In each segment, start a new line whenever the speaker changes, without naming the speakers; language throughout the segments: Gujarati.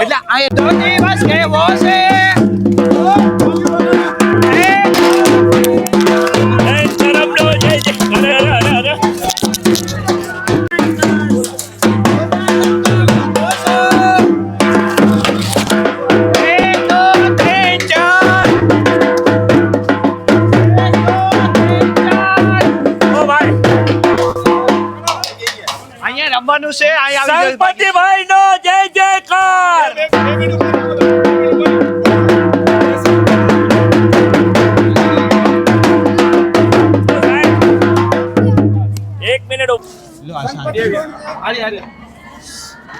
એટલે આ
દિવસ કેવો છે?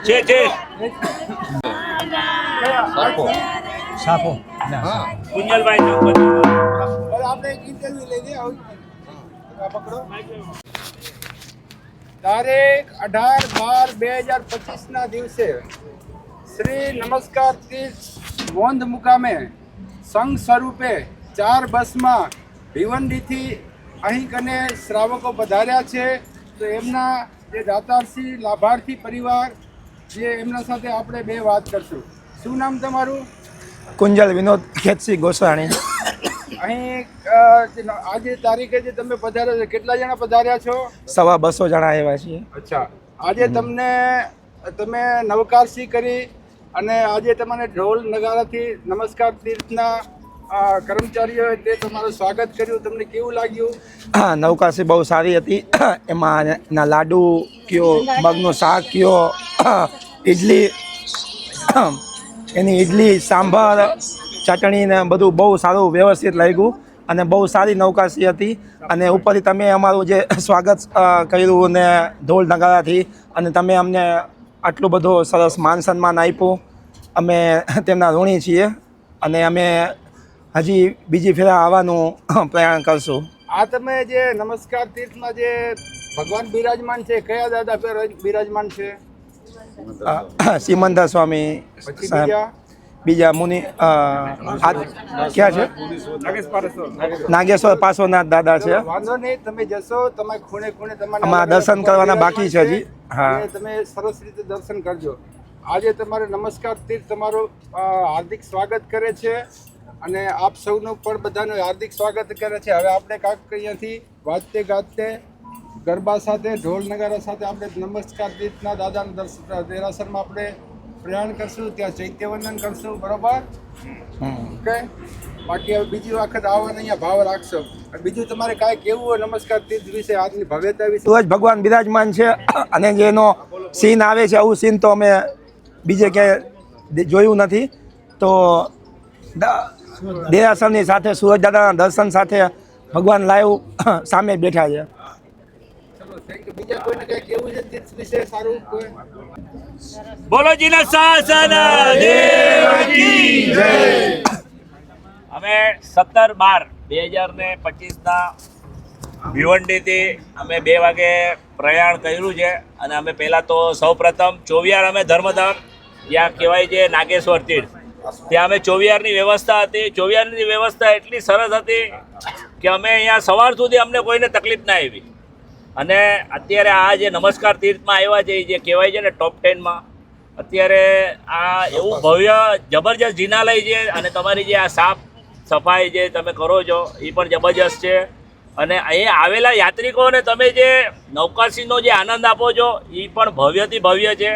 છે
કુંજલભાઈ
તારીખ અઢાર બાર બે હજાર પચીસના દિવસે શ્રી નમસ્કાર તીર્થ ગોંધ મુકામે સંઘ સ્વરૂપે ચાર બસમાં ભિવંડીથી અહીં કને શ્રાવકો પધાર્યા છે. તો એમના જે દાતારસી લાભાર્થી પરિવાર જે એમના સાથે આપણે બે વાત કરશું. શું નામ તમારું?
કુંજલ વિનોદ ખેતસિંહ ગોસાણી.
અહીં આજે તારીખે જે તમે પધાર્યા છો કેટલા જણા પધાર્યા છો?
સવા બસો જણા આવ્યા છીએ.
અચ્છા. આજે તમને તમે નવકારસી કરી અને આજે તમને ઢોલ નગારાથી નમસ્કાર તીર્થના કર્મચારીઓએ તે તમારું સ્વાગત કર્યું. તમને કેવું લાગ્યું?
નૌકાસી બહુ સારી હતી. એમાં ના લાડુ કયો, મગનું શાક કયો ઇડલી એની ઇડલી સાંભાર, ચટણી ને બધું બહુ સારું વ્યવસ્થિત લાગ્યું અને બહુ સારી નૌકાસી હતી. અને ઉપરથી તમે અમારું જે સ્વાગત કર્યું ને ઢોલ નગારાથી અને તમે અમને આટલું બધું સરસ માન સન્માન આપ્યું. અમે તેમના ઋણી છીએ અને અમે હજી બીજી ફેરા આવવાનું પ્રયાણ કરશું.
આ તમે જે નમસ્કાર તીર્થમાં જે ભગવાન બિરાજમાન છે કયા દાદા પર બિરાજમાન છે?
સિમંદર સ્વામી
બીજા?
મુનિ ક્યાં છે? નાગેશ્વર પાર્શ્વનાથ દાદા છે.
વાંધો નહીં તમે જશો તમે ખૂણે ખૂણે તમારે
દર્શન કરવાના બાકી છે હજી. હા.
તમે સરસ રીતે દર્શન કરજો. આજે તમારે નમસ્કાર તીર્થ તમારું હાર્દિક સ્વાગત કરે છે. અને આપ સૌનું પણ બધાનું હાર્દિક સ્વાગત કરે છે. હવે આપણે કાંક અહીંયાથી વાજતે ગાજતે ગરબા સાથે, ઢોલ નગારા સાથે આપણે નમસ્કાર તીર્થના દાદાના દર્શન દેરાસરમાં આપણે પ્રયાણ કરશું, ત્યાં ચૈત્યવંદન કરશું, બરોબર? ઓકે? બાકી હવે બીજી વખત આવવાનો અહીંયા ભાવ રાખશો. બીજું તમારે કાંઈ કેવું હોય નમસ્કાર તીર્થ વિશે, આજની ભવ્યતા વિશે?
સૂરજ ભગવાન બિરાજમાન છે અને જે એનો સીન આવે છે, આવું સીન તો અમે બીજે ક્યાંય જોયું નથી. તો દેરાસરની સાથે સૂરજ દાદાના દર્શન સાથે ભગવાન લાઈવ સામે બેઠા છે.
બોલો જીના શાસન જય. અમે સત્તર બાર બે હજાર ને પચીસના ભિવંડીથી અમે બે વાગે પ્રયાણ કર્યું છે અને અમે પહેલાં તો સૌ પ્રથમ ચોવિયાર અમે ધર્મધામ ત્યાં કહેવાય છે નાગેશ્વર તીર્થ. ત્યાં અમે ચોવિયારની વ્યવસ્થા હતી. ચોવિયારની વ્યવસ્થા એટલી સરસ હતી કે અમે અહીંયા સવાર સુધી અમને કોઈને તકલીફ ના આવી. અને અત્યારે આ જે નમસ્કાર તીર્થમાં આવ્યા છે, એ જે કહેવાય છે ને ટોપ ટેનમાં અત્યારે આ એવું ભવ્ય જબરજસ્ત જિનાલય છે અને તમારી જે આ સાફ સફાઈ જે તમે કરો છો, એ પણ જબરજસ્ત છે. અને અહીં આવેલા યાત્રિકોને તમે જે નૌકાશીનો જે આનંદ આપો છો, એ પણ ભવ્યથી ભવ્ય છે.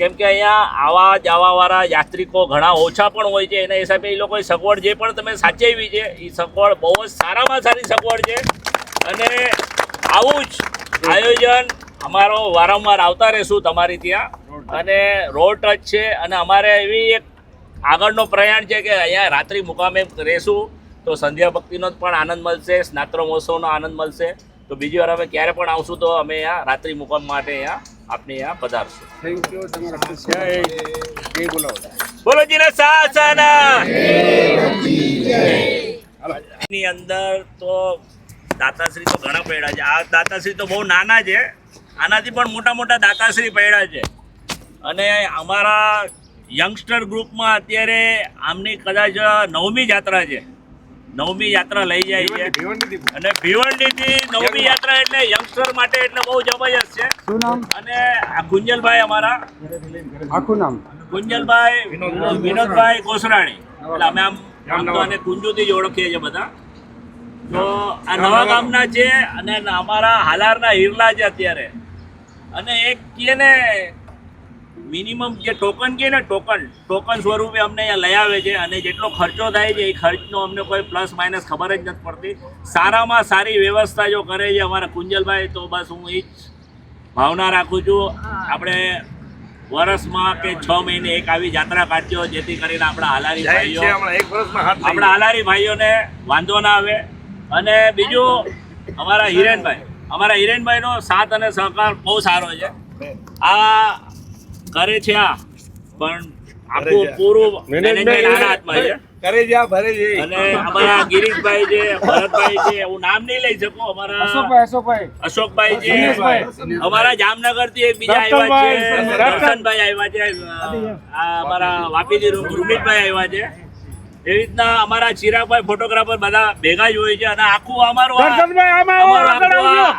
કેમ કે અહીંયા આવા જવાવાળા યાત્રિકો ઘણા ઓછા પણ હોય છે. એના હિસાબે એ લોકોએ સગવડ જે પણ તમે સાચવી છે એ સગવડ બહુ જ સારામાં સારી સગવડ છે. અને આવું જ આયોજન અમારો વારંવાર આવતા રહેશું તમારી ત્યાં. અને રોડ ટચ છે અને અમારે એવી એક આગળનો પ્રયાણ છે કે અહીંયા રાત્રિ મુકામે રહેશું તો સંધ્યા ભક્તિનો પણ આનંદ મળશે સ્નાત્ર મહોત્સવનો આનંદ મળશે. તો બીજી વાર અમે ક્યારે પણ આવશું તો અમે અહીંયા રાત્રિ મુકામ માટે અહીંયા આપને આ પધારશો.
થેન્ક યુ તમારા ખૂબ ખૂબ જય જય બોલાવો
બોલો. જીને શાસન. ની અંદર તો દાતાશ્રી તો ઘણા પડ્યા છે. આ દાતાશ્રી તો બહુ નાના છે. આનાથી પણ મોટા મોટા દાતાશ્રી પડ્યા છે. અને અમારા યંગસ્ટર ગ્રુપમાં અત્યારે આમની કદાચ નવમી જાત્રા છે. નવમી યાત્રા લઈ જાય છે. અને ભીવંડીથી નવમી યાત્રા એટલે યંગસ્ટર માટે એટલે બહુ જબરજસ્ત છે.
શું નામ?
અને ગુંજલભાઈ અમારા.
આખું નામ?
ગુંજલભાઈ વિનોદભાઈ. ગોસરાણી. એટલે અમે આમ આમ તો આને કુંજુથી જ ઓળખીએ છીએ બધા. તો આ નવા ગામના છે અને અમારા હાલારના હિરલા છે અત્યારે. અને એક કહે ને મિનિમમ જે ટોકન કહે ને ટોકન ટોકન સ્વરૂપે અમને અહીંયા લઈ આવે છે અને જેટલો ખર્ચો થાય છે એ ખર્ચનો અમને કોઈ પ્લસ માઇનસ ખબર જ નથી પડતી. સારામાં સારી વ્યવસ્થા જો કરે છે અમારા કુંજલભાઈ તો બસ હું એ જ ભાવના રાખું છું. આપણે વર્ષમાં કે છ મહિને એક આવી યાત્રા કાઢજો જેથી કરીને આપણા હાલારી ભાઈઓ આપણા હાલારી ભાઈઓને વાંધો ના આવે. અને બીજું અમારા હિરેનભાઈ અમારા હિરેનભાઈનો સાથ અને સહકાર બહુ સારો છે. આ કરે છે આ. પણ આખું પૂરું મેનેજમેન્ટ આના હાથમાં છે.
કરે જા ભરે છે.
અને અમારા ગિરીશભાઈ છે ભરતભાઈ છે હું નામ નહીં લઈ શકું. અમારા
અશોકભાઈ અશોકભાઈ.
અશોકભાઈ છે. અમારા જામનગરથી એક બીજા આવ્યા છે. દર્શનભાઈ આવ્યા છે. અમારા વાપીજી રૂમિતભાઈ આવ્યા છે. એવી રીતના અમારા ચિરાગભાઈ ફોટોગ્રાફર બધા ભેગા જ હોય છે. અને આખું અમારું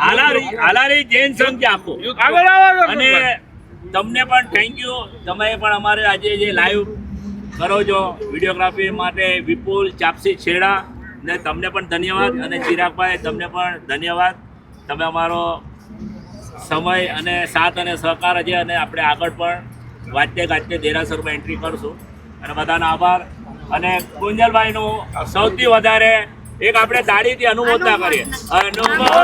હાલારી હાલારી જૈન સંઘ છે આખું. અને તમને પણ થેન્ક યુ તમે પણ અમારે આજે જે લાઈવ કરો છો વિડીયોગ્રાફી માટે વિપુલ ચાપસી છેડા, ને તમને પણ ધન્યવાદ. અને ચિરાગભાઈ, તમને પણ ધન્યવાદ. તમે અમારો સમય અને સાથ અને સહકાર છે અને આપણે આગળ પણ વાતે ગાતે દેરાસરમાં એન્ટ્રી કરશું. અને બધાનો આભાર. અને કુંજલભાઈનું સૌથી વધારે એક આપણે દાડીથી અનુમોદના કરીએ. અનુમોદના!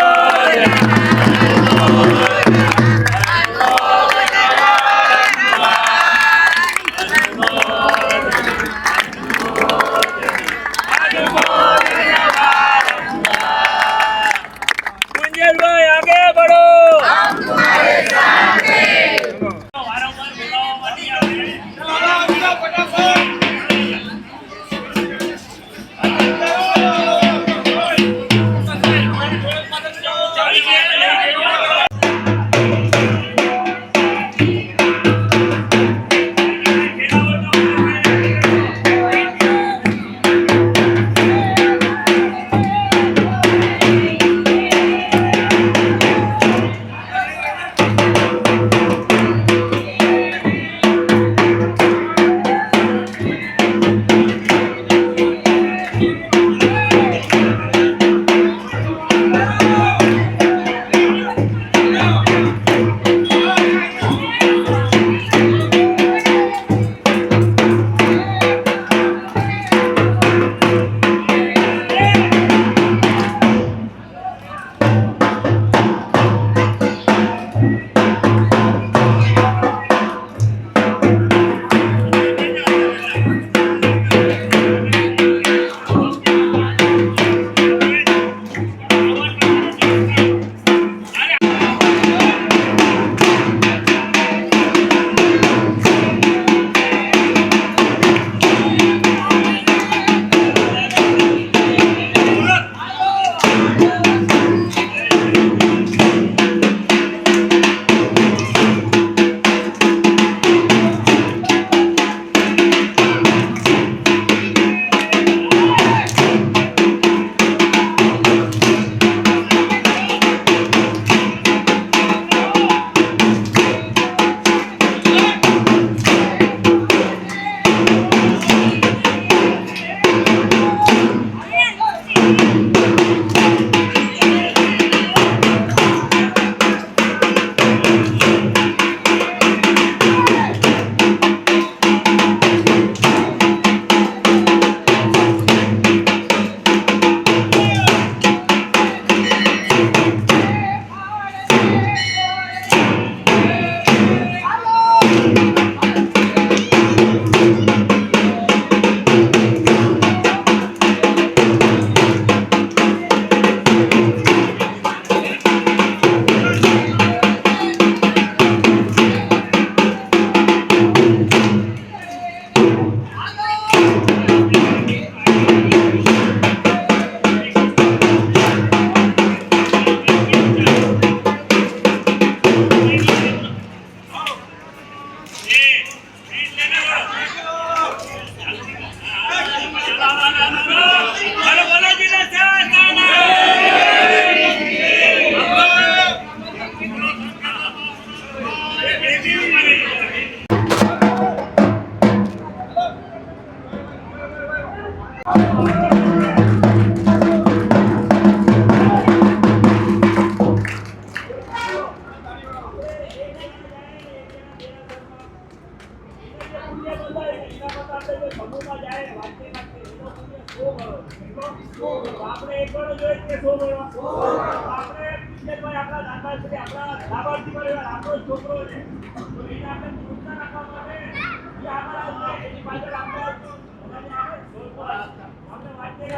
આપણે એક વાર જોઈએ કે આપણે બીજે આપણા દાદા છે, આપણા છોકરો છે. આપણે પૂછતા રાખવા માટે જે આપણા એની પાછળ આપણે આપણે વાત કરી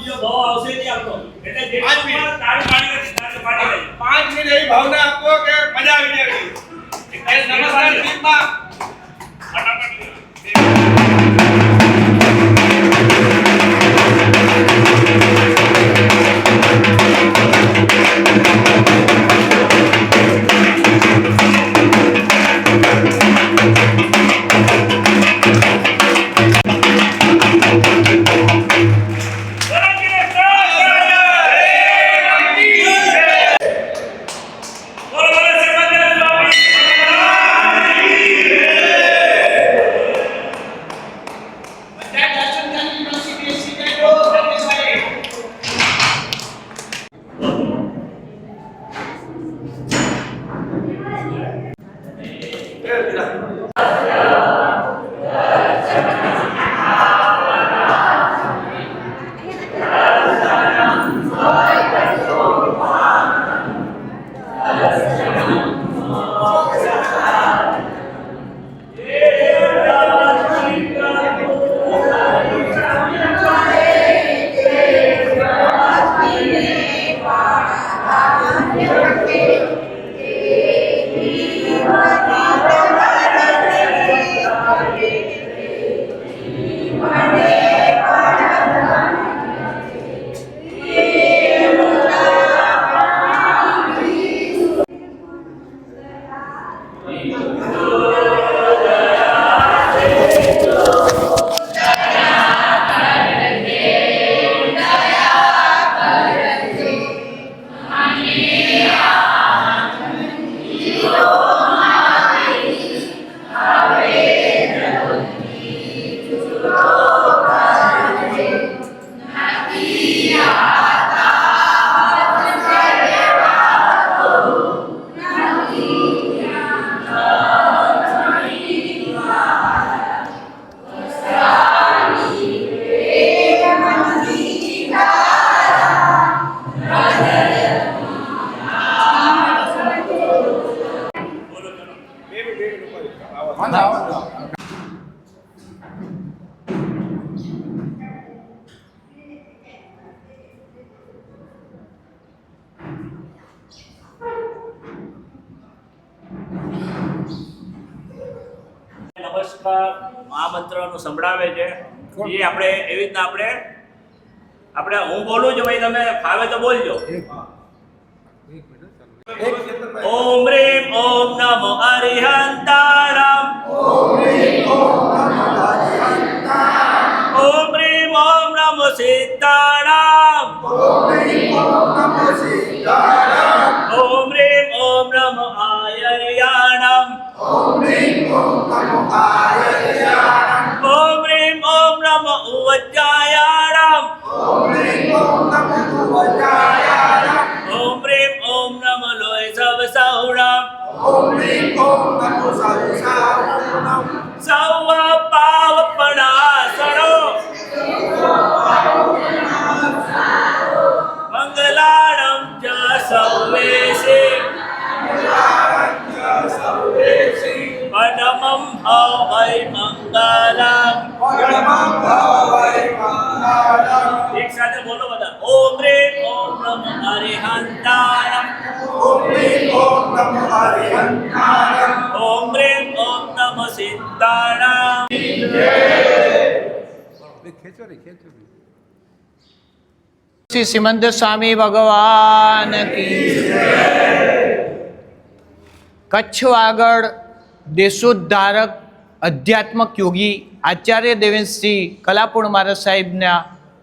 બીજો ભાવ આવશે નહીં આપતો. એટલે પણ તાળી પાડી હોય તાળી પાડી.
પાંચ મિનિટ એવી ભાવના આપો કે મજા આવી જાય નમસ્કાર ટીમમાં
ફટાફટ નમસ્કાર. મહામંત્રનું સંભળાવે છે. એ આપણે એવી રીતના આપણે આપણે હું બોલું છું ભાઈ તમે ફાવે તો બોલજો. ओम रीम ओम नमो अरिहंतारम ओम रीम ओम नमो अरिहंतारम ओम रीम ओम नमो सीताराम ओम रीम ओम नमो सीताराम ओम रीम ओम नमो आयरियाणम ओम
रीम ओम नमो आय
શ્રી સિમંદર સ્વામી ભગવાન કચ્છ આગળ દેશોદ્ધારક અધ્યાત્મક યોગી આચાર્ય દેવેન્દ્રસિંહ કલાપુણ મહારાજ સાહેબના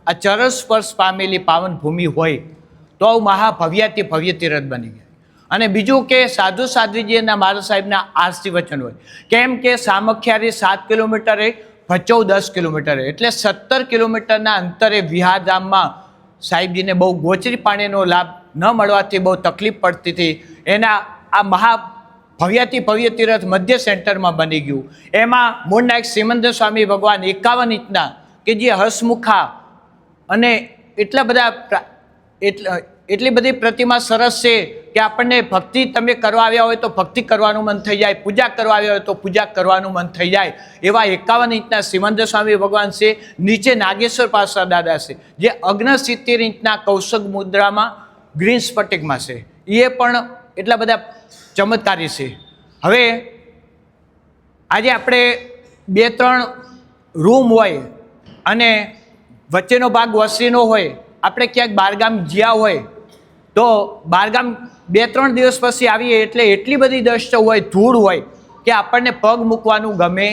આ ચરસ સ્પર્શ પામેલી પાવન ભૂમિ હોય તો આવું મહાભવ્યાતિ ભવ્ય તીરથ બની ગયા. અને બીજું કે સાધુ સાધ્વીજીના મારા સાહેબના આરસી વચન હોય. કેમ કે સામખિયારી સાત કિલોમીટરે ભચૌ દસ કિલોમીટરે એટલે સત્તર કિલોમીટરના અંતરે વિહારધામમાં સાહેબજીને બહુ ગોચરી પાણીનો લાભ ન મળવાથી બહુ તકલીફ પડતી હતી. એના આ મહા ભવ્યાતિ ભવ્ય તીરથ મધ્ય સેન્ટરમાં બની ગયું. એમાં મૂળ નાયક સિમંદર સ્વામી ભગવાન એકાવન ઇંચના કે જે હસમુખા અને એટલા બધા એટલ- એટલી બધી પ્રતિમા સરસ છે કે આપણને ભક્તિ તમે કરવા આવ્યા હોય તો ભક્તિ કરવાનું મન થઈ જાય, પૂજા કરવા આવ્યા હોય તો પૂજા કરવાનું મન થઈ જાય. એવા એકાવન ઇંચના સિમંદર સ્વામી ભગવાન છે, નીચે નાગેશ્વર પાસા દાદા છે, જે અગ્ન સિત્તેર ઇંચના કૌશક મુદ્રામાં ગ્રીન સ્ફટિકમાં છે. એ પણ એટલા બધા ચમત્કારી છે. હવે આજે આપણે બે ત્રણ રૂમ હોય અને વચ્ચેનો ભાગ વસરીનો હોય, આપણે ક્યાંક બહારગામ જ્યાં હોય તો બહારગામ બે, ત્રણ દિવસ પછી આવીએ એટલે એટલી બધી દસ્ટ હોય, ધૂળ હોય કે આપણને પગ મૂકવાનું ગમે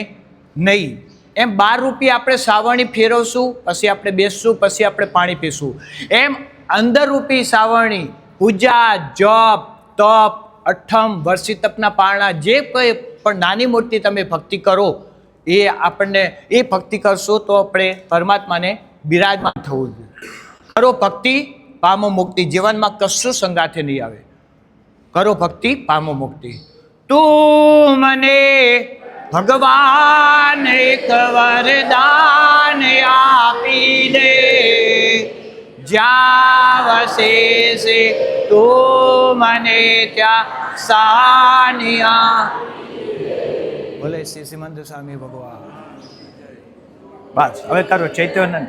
નહીં. એમ બાર રૂપિયા આપણે સાવરણી ફેરવશું, પછી આપણે બેસશું, પછી આપણે પાણી પીશું. એમ અંદર રૂપી સાવરણી, પૂજા, જપ, તપ, અઠમ વર્ષી તપના પારણા, જે કંઈ પણ નાની મોટી તમે ભક્તિ કરો, એ આપણને, એ ભક્તિ કરશો તો આપણે પરમાત્માને બિરાજમાન થવું જોઈએ. કરો ભક્તિ પામો મુક્તિ જીવનમાં કશું સંગાથે નહીં આવે. કરો ભક્તિ, પામો મુક્તિ. તું મને ભગવાન એક વરદાન આપી દે. જ્યાં વસે છે તું મને ત્યાં સાનિયા. બોલે શ્રી શ્રીમંત સ્વામી ભગવાન. બસ, હવે કરો ચૈતન્યનંદ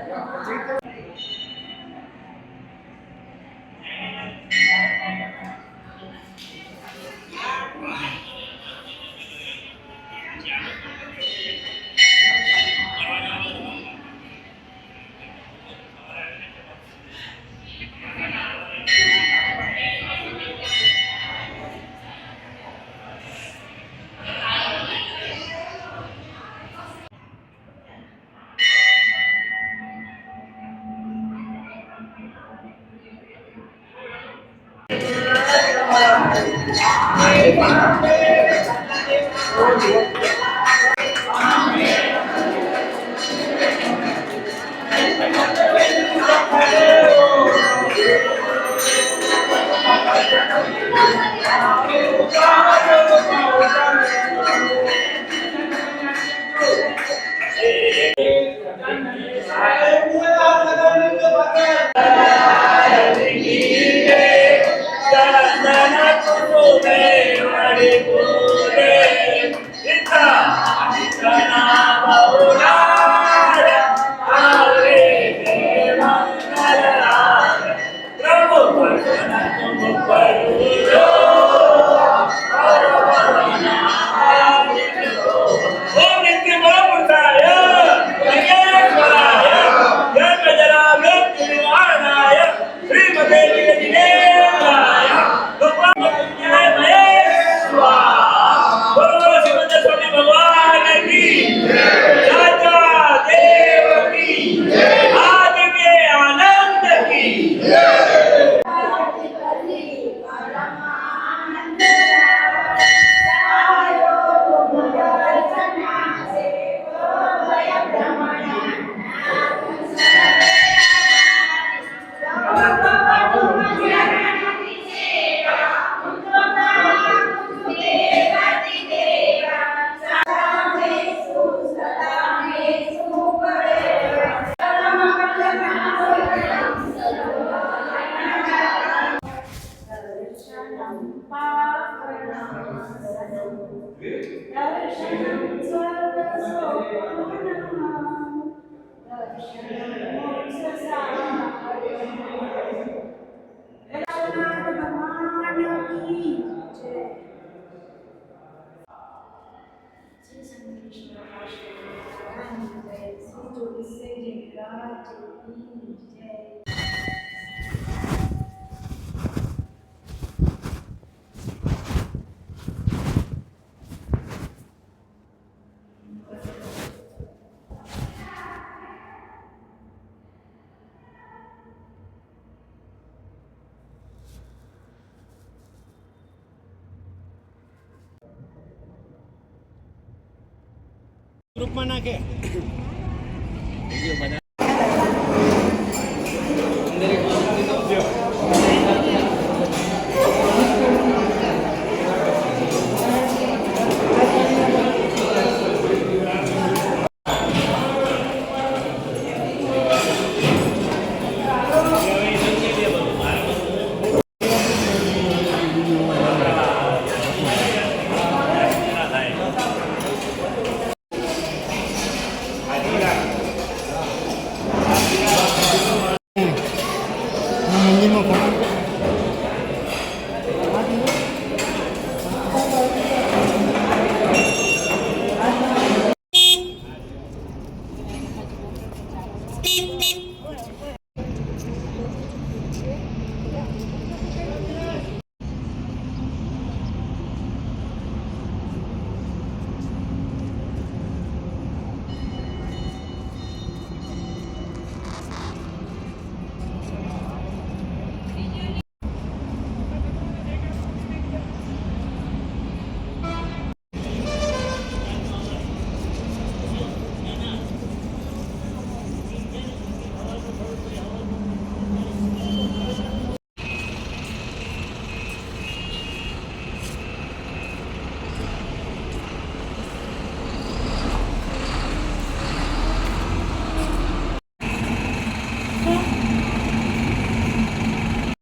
ગ્રુપમાં નાખે